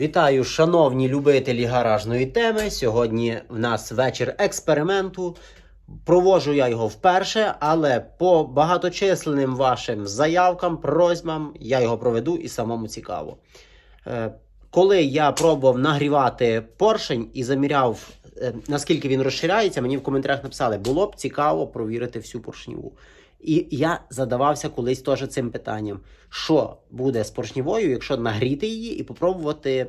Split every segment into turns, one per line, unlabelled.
Вітаю, шановні любителі гаражної теми. Сьогодні в нас вечір експерименту. Проводжу я його вперше, але по багаточисленним вашим заявкам, просьбам я його проведу і самому цікаво. Е, Коли я пробував нагрівати поршень і заміряв, е, наскільки він розширяється, мені в коментарях написали, було б цікаво провірити всю поршневу. І я задавався колись теж цим питанням: що буде з поршневою, якщо нагріти її і попробувати,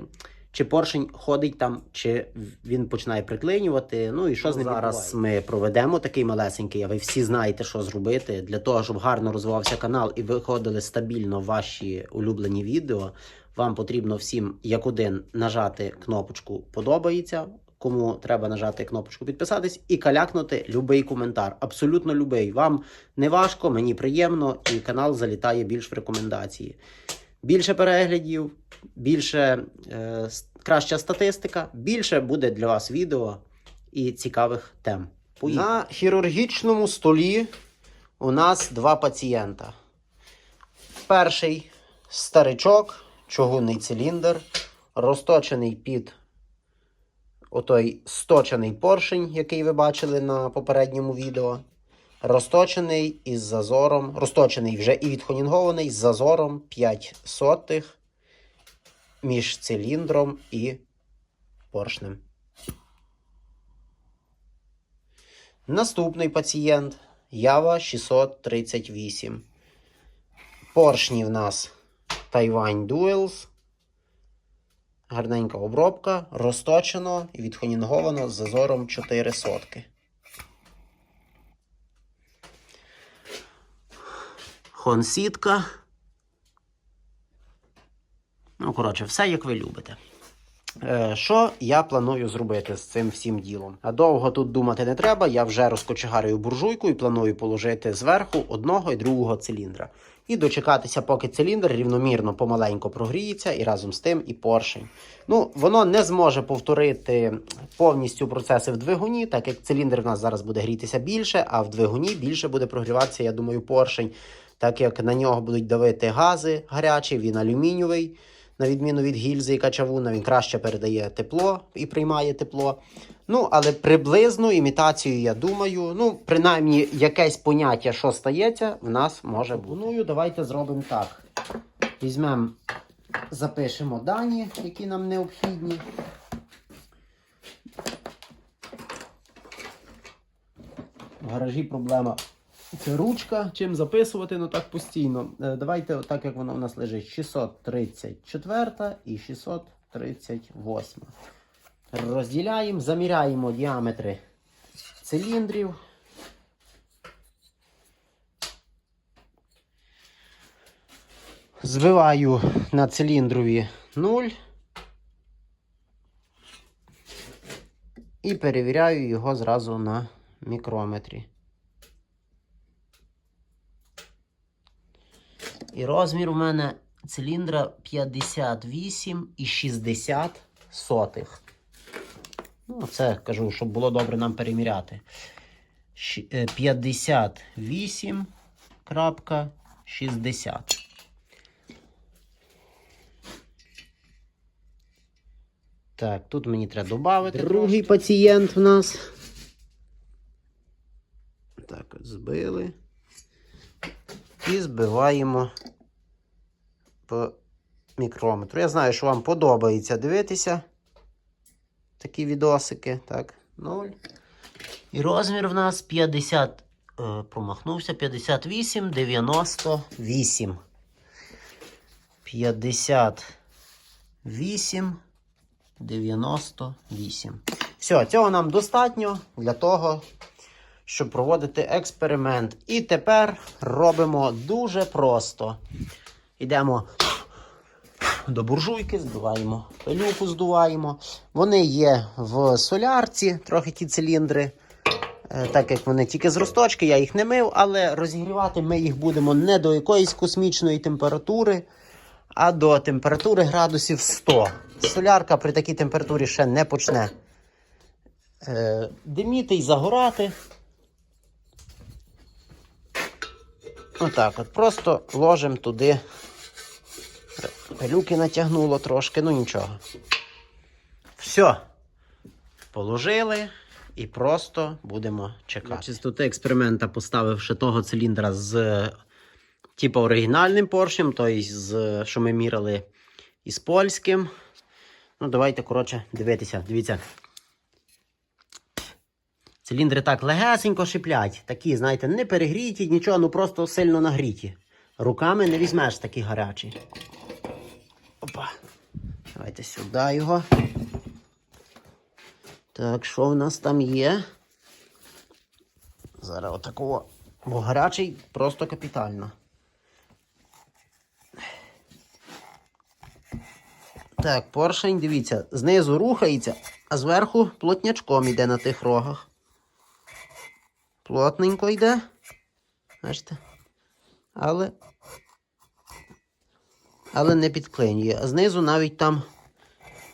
чи поршень ходить там, чи він починає приклинювати. Ну і що з ним зараз ми проведемо такий малесенький, а ви всі знаєте, що зробити для того, щоб гарно розвивався канал і виходили стабільно ваші улюблені відео. Вам потрібно всім як один нажати кнопочку Подобається. Кому треба нажати кнопочку підписатись і калякнути любий коментар. Абсолютно любий. Вам не важко, мені приємно, і канал залітає більш в рекомендації. Більше переглядів, більше е, краща статистика, більше буде для вас відео і цікавих тем. На хірургічному столі у нас два пацієнта. Перший старичок, чугунний циліндр, розточений під отой сточений поршень, який ви бачили на попередньому відео. Розточений із зазором, розточений вже і відхонінгований з зазором 5 сотих між циліндром і поршнем. Наступний пацієнт Ява 638. Поршні в нас Taiwan Duels. Гарненька обробка, розточено і відхонінговано з зазором 4 сотки. Хонсітка. Ну, коротше, все як ви любите. Е, що я планую зробити з цим всім ділом? А довго тут думати не треба. Я вже розкочегарюю буржуйку і планую положити зверху одного і другого циліндра. І дочекатися, поки циліндр рівномірно помаленько прогріється, і разом з тим і поршень. Ну, воно не зможе повторити повністю процеси в двигуні, так як циліндр в нас зараз буде грітися більше, а в двигуні більше буде прогріватися, я думаю, поршень, так як на нього будуть давити гази гарячі, він алюмінієвий. На відміну від гільзи і качавуна, він краще передає тепло і приймає тепло. Ну, але приблизну імітацію, я думаю, ну, принаймні, якесь поняття, що стається, в нас може бути. Ну, давайте зробимо так. Візьмемо, запишемо дані, які нам необхідні. В гаражі проблема. Це ручка, чим записувати, ну так постійно. Е, Давайте, так як воно у нас лежить, 634 і 638. Розділяємо, заміряємо діаметри циліндрів. Збиваю на циліндрові 0 і перевіряю його зразу на мікрометрі. І розмір у мене циліндра 58 і 60 сотих. Ну, це кажу, щоб було добре нам переміряти. Щ- е, 58.60. Так, тут мені треба додати. Другий пацієнт в нас. Так, от збили. І збиваємо по мікрометру. Я знаю, що вам подобається дивитися такі відосики. Так, 0. І розмір в нас 50. е, Промахнувся 58, 98. 58, 98. Все, цього нам достатньо для того, щоб проводити експеримент. І тепер робимо дуже просто. Йдемо до буржуйки, збиваємо пилюку, здуваємо. Вони є в солярці, трохи ті циліндри. Е, Так як вони тільки з розточки, я їх не мив, але розігрівати ми їх будемо не до якоїсь космічної температури, а до температури градусів 100. Солярка при такій температурі ще не почне е, диміти і загорати. Отак от. Просто ложимо туди Пилюки натягнуло трошки, ну нічого. Все. Положили і просто будемо чекати. Для чистоти експеримента поставивши того циліндра з типу оригінальним поршнем, тобто з, що ми мірили із польським. Ну, давайте, коротше, дивитися. Дивіться. Циліндри так легесенько шиплять. Такі, знаєте, не перегріті, нічого, ну просто сильно нагріті. Руками не візьмеш такі гарячі. Опа. Давайте сюди його. Так, що в нас там є? Зараз отакого. Бо гарячий просто капітально. Так, поршень, дивіться, знизу рухається, а зверху плотнячком йде на тих рогах. Плотненько йде. Бачите? Але. Але не підклинює. А знизу навіть там.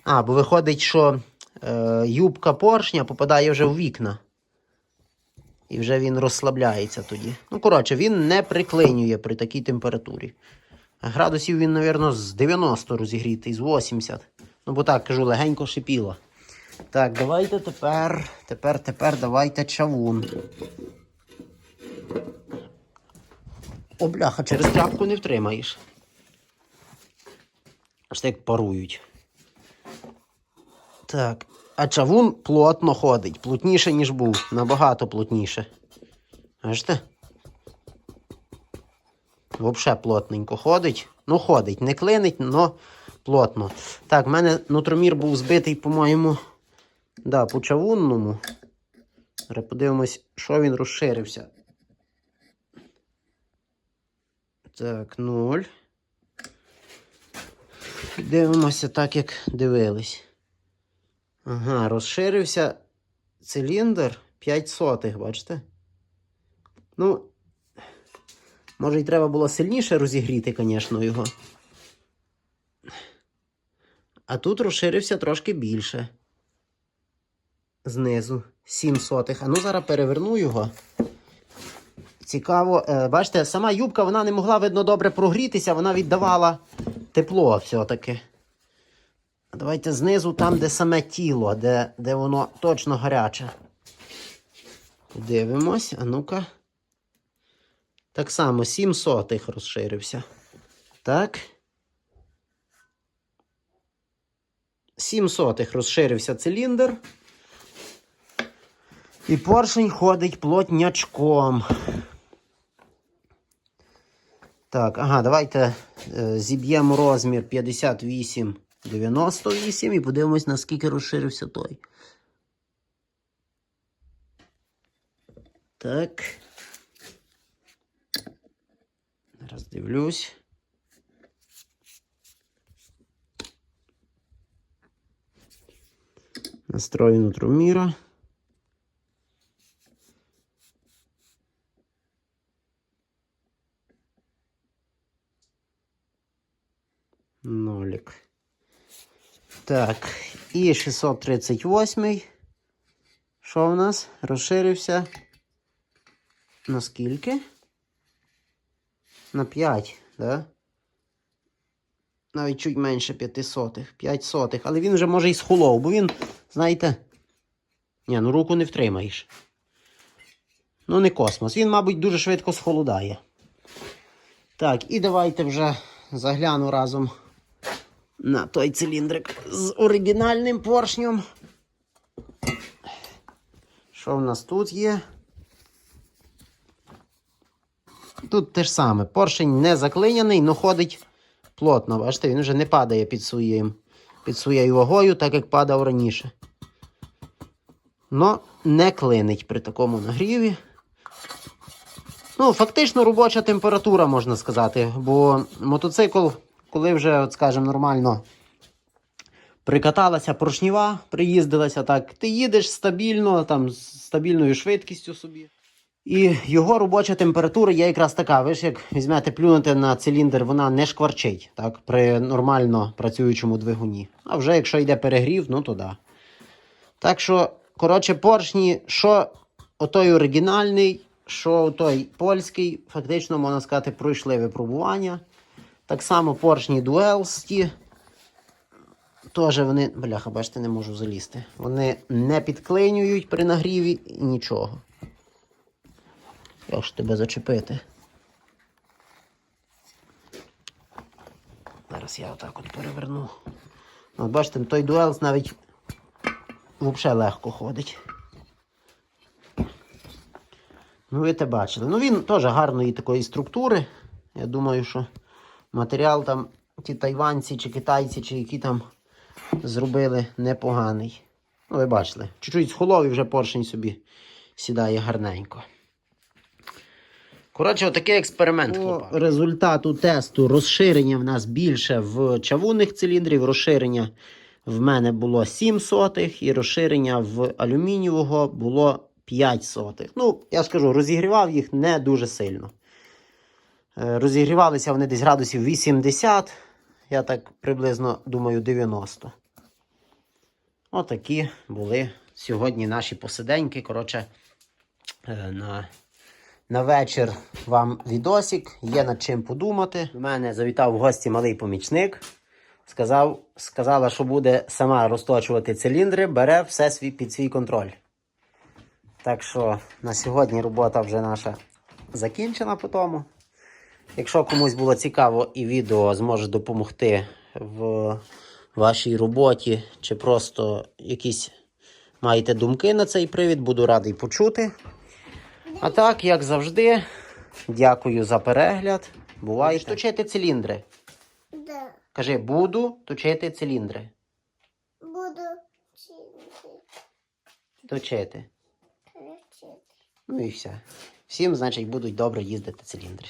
А, бо виходить, що е, юбка поршня попадає вже в вікна. І вже він розслабляється тоді. Ну, коротше, він не приклинює при такій температурі. Градусів він, мабуть, з 90 розігрітий, з 80. Ну, бо так кажу, легенько шипіло. Так, давайте тепер, тепер, тепер давайте чавун. О, бляха, через тряпку не втримаєш. Аж так парують. Так. А чавун плотно ходить. Плотніше, ніж був. Набагато плотніше. Бачите? Взагалі плотненько ходить. Ну, ходить. Не клинить, але плотно. Так, в мене нутромір був збитий, по-моєму. Да, по чавунному. Зараз подивимось, що він розширився. Так, 0. Дивимося так, як дивились. Ага, розширився циліндр 5 сотих, бачите? Ну, може, й треба було сильніше розігріти, звісно, його. А тут розширився трошки більше. Знизу 7 сотих. А ну зараз переверну його. Цікаво, е, бачите, сама юбка вона не могла, видно, добре прогрітися, вона віддавала тепло все-таки. Давайте знизу, там, де саме тіло, де, де воно точно гаряче. Дивимось, а ну-ка. Так само 7 сотих розширився. Так. 7 сотих розширився циліндр. І поршень ходить плотнячком. Так, ага, давайте е, зіб'ємо розмір 58 98 і подивимось, наскільки розширився той. Так. Зараз дивлюсь. Настрою нутроміра. Так, і 638. Що в нас? Розширився. На скільки? На 5, да? Навіть чуть менше 5 сотих. 5 сотих. Але він вже може і схолов, бо він, знаєте. Ні, ну руку не втримаєш. Ну, не космос. Він, мабуть, дуже швидко схолодає. Так, і давайте вже загляну разом на той циліндрик з оригінальним поршнем. Що в нас тут є? Тут те ж саме. Поршень не заклиняний, але ходить плотно. Бачите, він вже не падає під своїм, під своєю вагою, так як падав раніше. Но не клинить при такому нагріві. Ну, фактично робоча температура, можна сказати, бо мотоцикл, коли вже, от скажімо, нормально прикаталася поршніва, приїздилася так, ти їдеш стабільно, там, з стабільною швидкістю собі. І його робоча температура є якраз така. Ви ж як візьмете плюнути на циліндр, вона не шкварчить так, при нормально працюючому двигуні. А вже якщо йде перегрів, ну то да. Так що, коротше, поршні, що отой оригінальний, що той польський, фактично, можна сказати, пройшли випробування. Так само поршні дуелсті. Теж вони, бляха, бачите, не можу залізти. Вони не підклинюють при нагріві і нічого. Як ж тебе зачепити? Зараз я отак от переверну. От бачите, той дуелс навіть взагалі легко ходить. Ну, ви те бачили. Ну, він теж гарної такої структури. Я думаю, що матеріал там ті тайванці чи китайці, чи які там зробили непоганий. Ну, ви бачили. Чуть-чуть схолов і вже поршень собі сідає гарненько. Коротше, отакий експеримент. По результату тесту розширення в нас більше в чавунних циліндрів. Розширення в мене було 7 сотих, і розширення в алюмінієвого було 5 сотих. Ну, я ж кажу, розігрівав їх не дуже сильно. Е, Розігрівалися вони десь градусів 80, я так приблизно думаю 90. Отакі були сьогодні наші посиденьки. Коротше, е, на, на вечір вам відосик, є над чим подумати. У мене завітав в гості малий помічник. Сказав, сказала, що буде сама розточувати циліндри, бере все свій, під свій контроль. Так що на сьогодні робота вже наша закінчена по тому. Якщо комусь було цікаво і відео зможе допомогти в вашій роботі, чи просто якісь маєте думки на цей привід, буду радий почути. А так, як завжди, дякую за перегляд. Буває точити циліндри.
Да,
Кажи, буду точити циліндри.
буду.
Точити.
Вчити.
Ну і все. Всім, значить, будуть добре їздити циліндри.